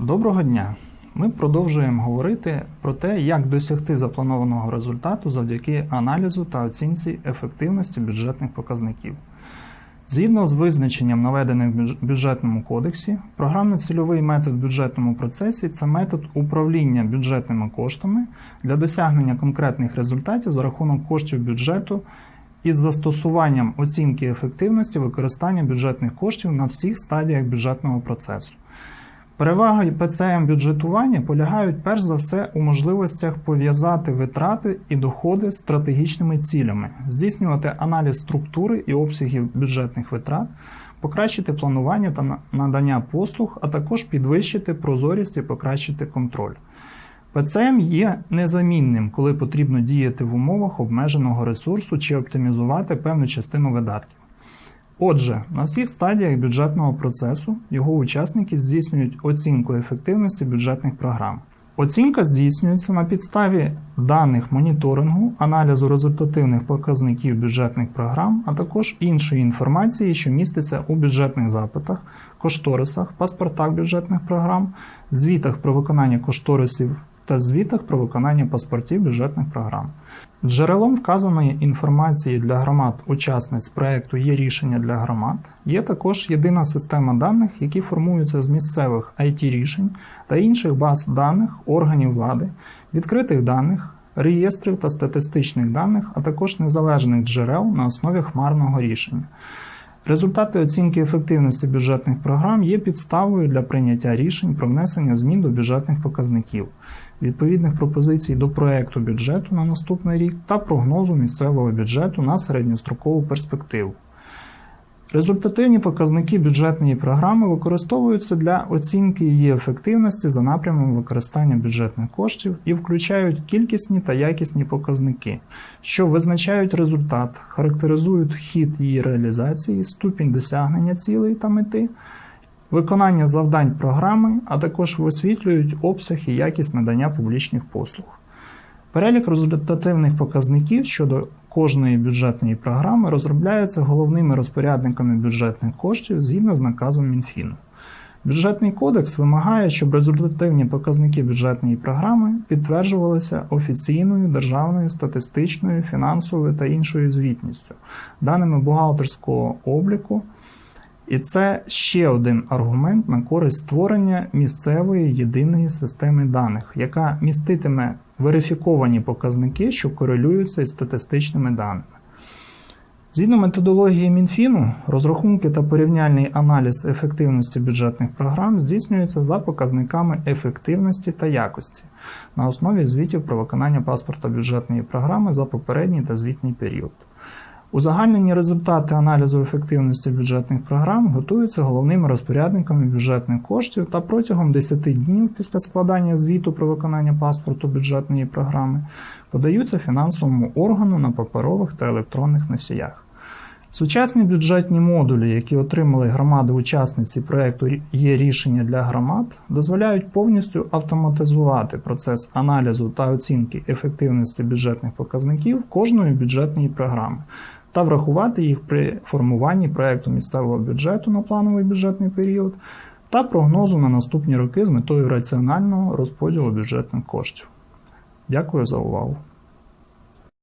Доброго дня! Ми продовжуємо говорити про те, як досягти запланованого результату завдяки аналізу та оцінці ефективності бюджетних показників. Згідно з визначенням, наведених в бюджетному кодексі, програмно-цільовий метод в бюджетному процесі це метод управління бюджетними коштами для досягнення конкретних результатів за рахунок коштів бюджету із застосуванням оцінки ефективності використання бюджетних коштів на всіх стадіях бюджетного процесу. Переваги ПЦМ бюджетування полягають перш за все у можливостях пов'язати витрати і доходи з стратегічними цілями, здійснювати аналіз структури і обсягів бюджетних витрат, покращити планування та надання послуг, а також підвищити прозорість і покращити контроль. ПЦМ є незамінним, коли потрібно діяти в умовах обмеженого ресурсу чи оптимізувати певну частину видатків. Отже, на всіх стадіях бюджетного процесу його учасники здійснюють оцінку ефективності бюджетних програм. Оцінка здійснюється на підставі даних моніторингу, аналізу результативних показників бюджетних програм, а також іншої інформації, що міститься у бюджетних запитах, кошторисах, паспортах бюджетних програм, звітах про виконання кошторисів та звітах про виконання паспортів бюджетних програм. Джерелом вказаної інформації для громад учасниць проекту є рішення для громад. Є також єдина система даних, які формуються з місцевих it рішень та інших баз даних органів влади, відкритих даних, реєстрів та статистичних даних, а також незалежних джерел на основі хмарного рішення. Результати оцінки ефективності бюджетних програм є підставою для прийняття рішень про внесення змін до бюджетних показників, відповідних пропозицій до проекту бюджету на наступний рік та прогнозу місцевого бюджету на середньострокову перспективу. Результативні показники бюджетної програми використовуються для оцінки її ефективності за напрямом використання бюджетних коштів і включають кількісні та якісні показники, що визначають результат, характеризують хід її реалізації, ступінь досягнення цілей та мети, виконання завдань програми, а також висвітлюють обсяг і якість надання публічних послуг. Перелік результативних показників щодо кожної бюджетної програми розробляється головними розпорядниками бюджетних коштів згідно з наказом Мінфіну. Бюджетний кодекс вимагає, щоб результативні показники бюджетної програми підтверджувалися офіційною державною статистичною, фінансовою та іншою звітністю, даними бухгалтерського обліку. І це ще один аргумент на користь створення місцевої єдиної системи даних, яка міститиме верифіковані показники, що корелюються із статистичними даними. Згідно методології Мінфіну, розрахунки та порівняльний аналіз ефективності бюджетних програм здійснюються за показниками ефективності та якості на основі звітів про виконання паспорта бюджетної програми за попередній та звітній період. Узагальнені результати аналізу ефективності бюджетних програм готуються головними розпорядниками бюджетних коштів та протягом 10 днів після складання звіту про виконання паспорту бюджетної програми подаються фінансовому органу на паперових та електронних носіях. Сучасні бюджетні модулі, які отримали громади-учасниці проекту є рішення для громад, дозволяють повністю автоматизувати процес аналізу та оцінки ефективності бюджетних показників кожної бюджетної програми та врахувати їх при формуванні проекту місцевого бюджету на плановий бюджетний період та прогнозу на наступні роки з метою раціонального розподілу бюджетних коштів. Дякую за увагу.